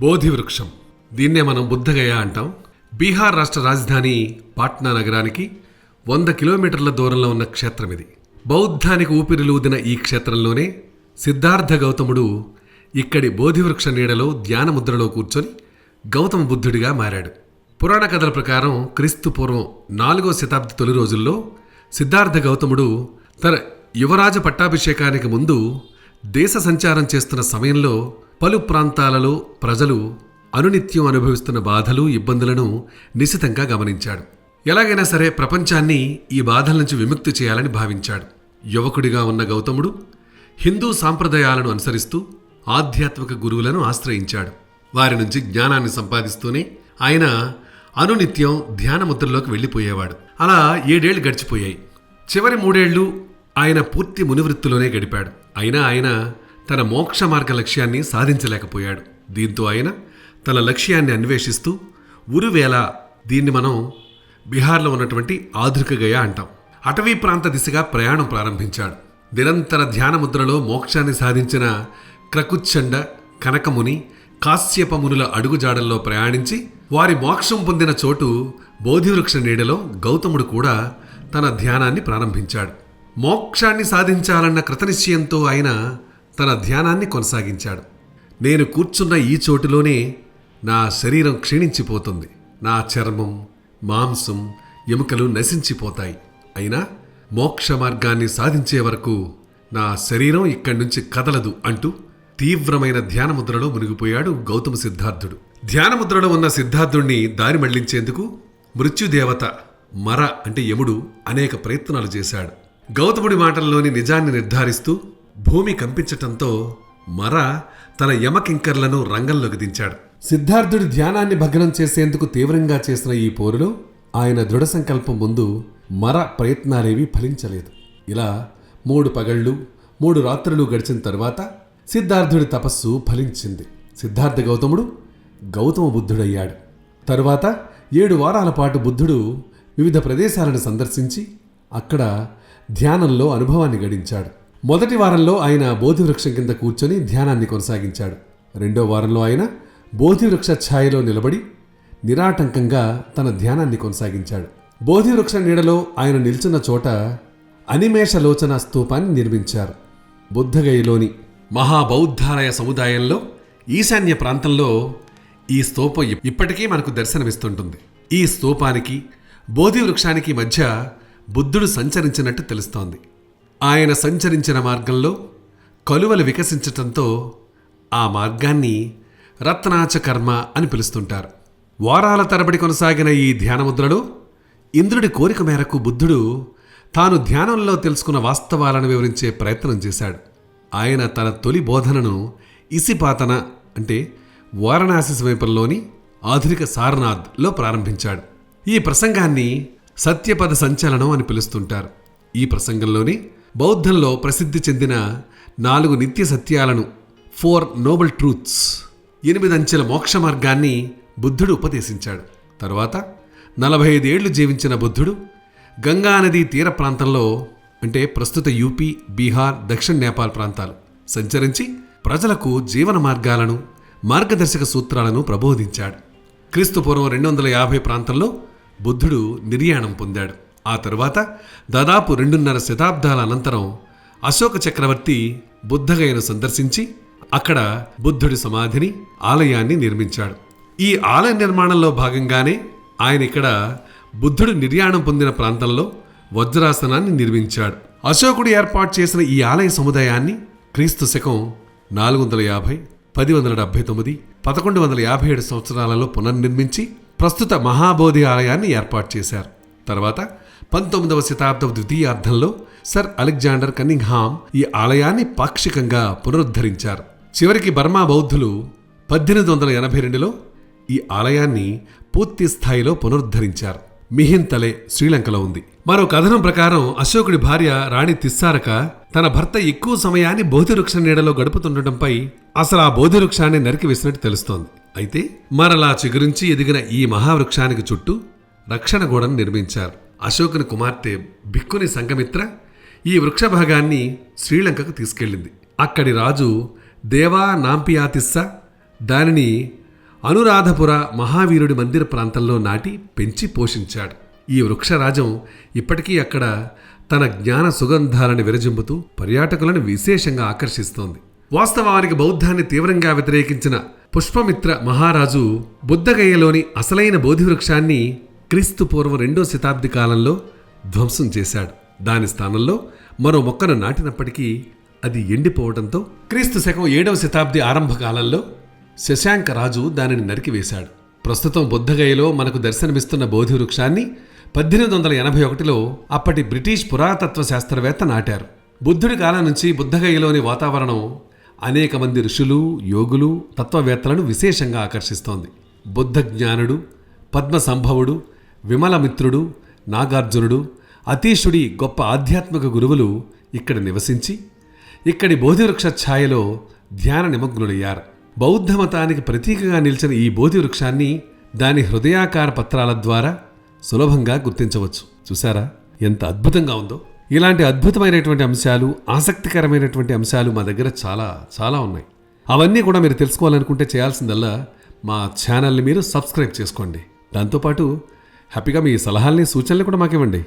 బోధి వృక్షం దీన్నే మనం బుద్ధగయ అంటాం. బీహార్ రాష్ట్ర రాజధాని పాట్నా నగరానికి వంద కిలోమీటర్ల దూరంలో ఉన్న క్షేత్రం ఇది. బౌద్ధానికి ఊపిరిలూదిన ఈ క్షేత్రంలోనే సిద్ధార్థ గౌతముడు ఇక్కడి బోధివృక్ష నీడలో ధ్యానముద్రలో కూర్చొని గౌతమ బుద్ధుడిగా మారాడు. పురాణ కథల ప్రకారం క్రీస్తు పూర్వం నాలుగో శతాబ్ది తొలి రోజుల్లో సిద్ధార్థ గౌతముడు తన యువరాజ పట్టాభిషేకానికి ముందు దేశ సంచారం చేస్తున్న సమయంలో పలు ప్రాంతాలలో ప్రజలు అనునిత్యం అనుభవిస్తున్న బాధలు ఇబ్బందులను నిశితంగా గమనించాడు. ఎలాగైనా సరే ప్రపంచాన్ని ఈ బాధల నుంచి విముక్తి చేయాలని భావించాడు. యువకుడిగా ఉన్న గౌతముడు హిందూ సాంప్రదాయాలను అనుసరిస్తూ ఆధ్యాత్మిక గురువులను ఆశ్రయించాడు. వారి నుంచి జ్ఞానాన్ని సంపాదిస్తూనే ఆయన అనునిత్యం ధ్యానముద్రలోకి వెళ్ళిపోయేవాడు. అలా ఏడేళ్ళు గడిచిపోయాయి. చివరి మూడేళ్ళు ఆయన పూర్తి మునివృత్తిలోనే గడిపాడు. అయినా ఆయన తన మోక్ష మార్గ లక్ష్యాన్ని సాధించలేకపోయాడు. దీంతో ఆయన తన లక్ష్యాన్ని అన్వేషిస్తూ ఉరువేళ దీన్ని మనం బీహార్లో ఉన్నటువంటి ఆధునిక గయ అంటాం. అటవీ ప్రాంత దిశగా ప్రయాణం ప్రారంభించాడు. నిరంతర ధ్యాన ముద్రలో మోక్షాన్ని సాధించిన క్రకుచ్చండ కనకముని కాశ్యపమునుల అడుగుజాడల్లో ప్రయాణించి వారి మోక్షం పొందిన చోటు బోధివృక్ష నీడలో గౌతముడు కూడా తన ధ్యానాన్ని ప్రారంభించాడు. మోక్షాన్ని సాధించాలన్న కృతనిశ్చయంతో ఆయన తన ధ్యానాన్ని కొనసాగించాడు. నేను కూర్చున్న ఈ చోటులోనే నా శరీరం క్షీణించిపోతుంది. నా చర్మం మాంసం ఎముకలు నశించిపోతాయి. అయినా మోక్ష మార్గాన్ని సాధించే వరకు నా శరీరం ఇక్కడి నుంచి కదలదు అంటూ తీవ్రమైన ధ్యానముద్రలో మునిగిపోయాడు గౌతమ సిద్ధార్థుడు. ధ్యానముద్రలో ఉన్న సిద్ధార్థుణ్ణి దారి మళ్ళించేందుకు మృత్యుదేవత మర అంటే యముడు అనేక ప్రయత్నాలు చేశాడు. గౌతముడి మాటల్లోని నిజాన్ని నిర్ధారిస్తూ భూమి కంపించటంతో మర తన యమకింకర్లను రంగంలోకి దించాడు. సిద్ధార్థుడి ధ్యానాన్ని భగ్నం చేసేందుకు తీవ్రంగా చేసిన ఈ పోరులో ఆయన దృఢ సంకల్పం ముందు మర ప్రయత్నాలేవీ ఫలించలేదు. ఇలా మూడు పగళ్ళు మూడు రాత్రులు గడిచిన తర్వాత సిద్ధార్థుడి తపస్సు ఫలించింది. సిద్ధార్థ గౌతముడు గౌతమ బుద్ధుడయ్యాడు. తరువాత ఏడు వారాల పాటు బుద్ధుడు వివిధ ప్రదేశాలను సందర్శించి అక్కడ ధ్యానంలో అనుభవాన్ని గడించాడు. మొదటి వారంలో ఆయన బోధివృక్షం కింద కూర్చొని ధ్యానాన్ని కొనసాగించాడు. రెండో వారంలో ఆయన బోధివృక్ష ఛాయలో నిలబడి నిరాటంకంగా తన ధ్యానాన్ని కొనసాగించాడు. బోధివృక్ష నీడలో ఆయన నిల్చున్న చోట అనిమేషలోచన స్తూపాన్ని నిర్మించారు. బుద్ధగయలోని మహాబౌద్ధాలయ సముదాయంలో ఈశాన్య ప్రాంతంలో ఈ స్తూపం ఇప్పటికీ మనకు దర్శనమిస్తుంటుంది. ఈ స్తూపానికి బోధి వృక్షానికి మధ్య బుద్ధుడు సంచరించినట్టు తెలుస్తోంది. ఆయన సంచరించిన మార్గంలో కలువలు వికసించటంతో ఆ మార్గాన్ని రత్నాచ కర్మ అని పిలుస్తుంటారు. వారాల తరబడి కొనసాగిన ఈ ధ్యానముద్రలో ఇంద్రుడి కోరిక మేరకు బుద్ధుడు తాను ధ్యానంలో తెలుసుకున్న వాస్తవాలను వివరించే ప్రయత్నం చేశాడు. ఆయన తన తొలి బోధనను ఇసిపాతన అంటే వారణాసి సమీపంలోని ఆధునిక సారనాథ్లో ప్రారంభించాడు. ఈ ప్రసంగాన్ని సత్యపద సంచలనం అని పిలుస్తుంటారు. ఈ ప్రసంగంలోని బౌద్ధంలో ప్రసిద్ధి చెందిన నాలుగు నిత్య సత్యాలను ఫోర్ నోబల్ ట్రూత్స్ ఎనిమిదంచెల మోక్ష మార్గాన్ని బుద్ధుడు ఉపదేశించాడు. తరువాత నలభై ఐదేళ్ళు జీవించిన బుద్ధుడు గంగానదీ తీర ప్రాంతంలో అంటే ప్రస్తుత యూపీ బీహార్ దక్షిణ నేపాల్ ప్రాంతాలు సంచరించి ప్రజలకు జీవన మార్గాలను మార్గదర్శక సూత్రాలను ప్రబోధించాడు. క్రీస్తుపూర్వం రెండు వందల యాభై ప్రాంతంలో బుద్ధుడు నిర్యాణం పొందాడు. ఆ తరువాత దాదాపు రెండున్నర శతాబ్దాల అనంతరం అశోక చక్రవర్తి బుద్ధగయను సందర్శించి అక్కడ బుద్ధుడి సమాధిని ఆలయాన్ని నిర్మించాడు. ఈ ఆలయ నిర్మాణంలో భాగంగానే ఆయన ఇక్కడ బుద్ధుడు నిర్యాణం పొందిన ప్రాంతంలో వజ్రాసనాన్ని నిర్మించాడు. అశోకుడు ఏర్పాటు చేసిన ఈ ఆలయ సముదాయాన్ని క్రీస్తు శకం నాలుగు వందల యాభై పది వందల డెబ్బై తొమ్మిది పదకొండు వందల యాభై ఏడు సంవత్సరాలలో పునర్నిర్మించి ప్రస్తుత మహాబోధి ఆలయాన్ని ఏర్పాటు చేశారు. తర్వాత పంతొమ్మిదవ శతాబ్దం ద్వితీయార్థంలో సర్ అలెగ్జాండర్ కన్నింగ్హామ్ ఈ ఆలయాన్ని పాక్షికంగా పునరుద్ధరించారు. చివరికి బర్మా బౌద్ధులు పద్దెనిమిది వందల ఎనభై రెండులో ఈ ఆలయాన్ని పూర్తి స్థాయిలో పునరుద్ధరించారు. మిహింతలే శ్రీలంకలో ఉంది. మరో కథనం ప్రకారం అశోకుడి భార్య రాణి తిస్సారక తన భర్త ఎక్కువ సమయాన్ని బోధివృక్ష నీడలో గడుపుతుండటంపై అసలు ఆ బోధివృక్షాన్ని నరికి వేసినట్టు తెలుస్తోంది. అయితే మరలా చిగురించి ఎదిగిన ఈ మహావృక్షానికి చుట్టూ రక్షణ గోడను నిర్మించారు. అశోకుని కుమార్తె భిక్కుని సంఘమిత్ర ఈ వృక్ష భాగాన్ని శ్రీలంకకు తీసుకెళ్ళింది. అక్కడి రాజు దేవా నాంపియాతిస్స దానిని అనురాధపుర మహావీరుడి మందిర ప్రాంతంలో నాటి పెంచి పోషించాడు. ఈ వృక్షరాజం ఇప్పటికీ అక్కడ తన జ్ఞాన సుగంధాలను విరజింపుతూ పర్యాటకులను విశేషంగా ఆకర్షిస్తోంది. వాస్తవానికి బౌద్ధాన్ని తీవ్రంగా వ్యతిరేకించిన పుష్పమిత్ర మహారాజు బుద్ధగయ్యలోని అసలైన బోధి వృక్షాన్ని క్రీస్తు పూర్వం రెండో శతాబ్ది కాలంలో ధ్వంసం చేశాడు. దాని స్థానంలో మరో మొక్కను నాటినప్పటికీ అది ఎండిపోవడంతో క్రీస్తు శకం ఏడవ శతాబ్ది ఆరంభ కాలంలో శశాంక రాజు దానిని నరికివేశాడు ప్రస్తుతం బుద్ధగయలో మనకు దర్శనమిస్తున్న బోధి వృక్షాన్ని పద్దెనిమిది వందల ఎనభై ఒకటిలో అప్పటి బ్రిటిష్ పురాతత్వ శాస్త్రవేత్త నాటారు. బుద్ధుడి కాలం నుంచి బుద్ధగయలోని వాతావరణం అనేక మంది ఋషులు యోగులు తత్వవేత్తలను విశేషంగా ఆకర్షిస్తోంది. బుద్ధ జ్ఞానుడు పద్మ సంభవుడు విమలమిత్రుడు నాగార్జునుడు అతీషుడి గొప్ప ఆధ్యాత్మిక గురువులు ఇక్కడ నివసించి ఇక్కడి బోధివృక్ష ఛాయలో ధ్యాన నిమగ్నులయ్యారు. బౌద్ధ మతానికి ప్రతీకగా నిలిచిన ఈ బోధి వృక్షాన్ని దాని హృదయాకార పత్రాల ద్వారా సులభంగా గుర్తించవచ్చు. చూసారా ఎంత అద్భుతంగా ఉందో! ఇలాంటి అద్భుతమైనటువంటి అంశాలు ఆసక్తికరమైనటువంటి అంశాలు మా దగ్గర చాలా చాలా ఉన్నాయి. అవన్నీ కూడా మీరు తెలుసుకోవాలనుకుంటే చేయాల్సిందల్లా మా ఛానల్ని మీరు సబ్స్క్రైబ్ చేసుకోండి. దాంతోపాటు హ్యాపీగా మీ సలహాల్ని సూచనలు కూడా మాకివ్వండి.